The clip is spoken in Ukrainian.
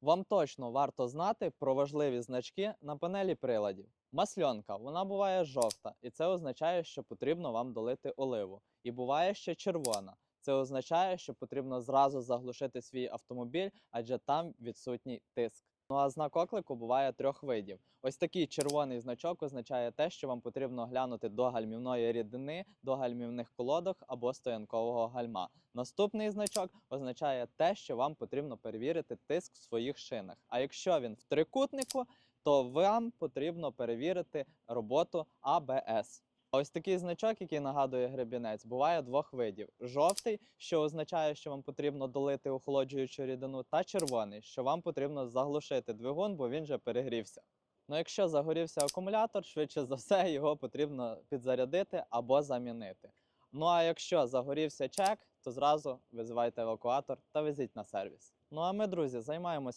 Вам точно варто знати про важливі значки на панелі приладів. Масльонка, вона буває жовта, і це означає, що потрібно вам долити оливу. І буває ще червона. Це означає, що потрібно зразу заглушити свій автомобіль, адже там відсутній тиск. Ну а знак оклику буває трьох видів. Ось такий червоний значок означає те, що вам потрібно глянути до гальмівної рідини, до гальмівних колодок або стоянкового гальма. Наступний значок означає те, що вам потрібно перевірити тиск в своїх шинах. А якщо він в трикутнику, то вам потрібно перевірити роботу АБС. Ось такий значок, який нагадує гребінець, буває двох видів: жовтий, що означає, що вам потрібно долити охолоджуючу рідину, та червоний, що вам потрібно заглушити двигун, бо він вже перегрівся. Ну, якщо загорівся акумулятор, швидше за все його потрібно підзарядити або замінити. Ну а якщо загорівся чек, то зразу визивайте евакуатор та везіть на сервіс. Ну а ми, друзі, займаємося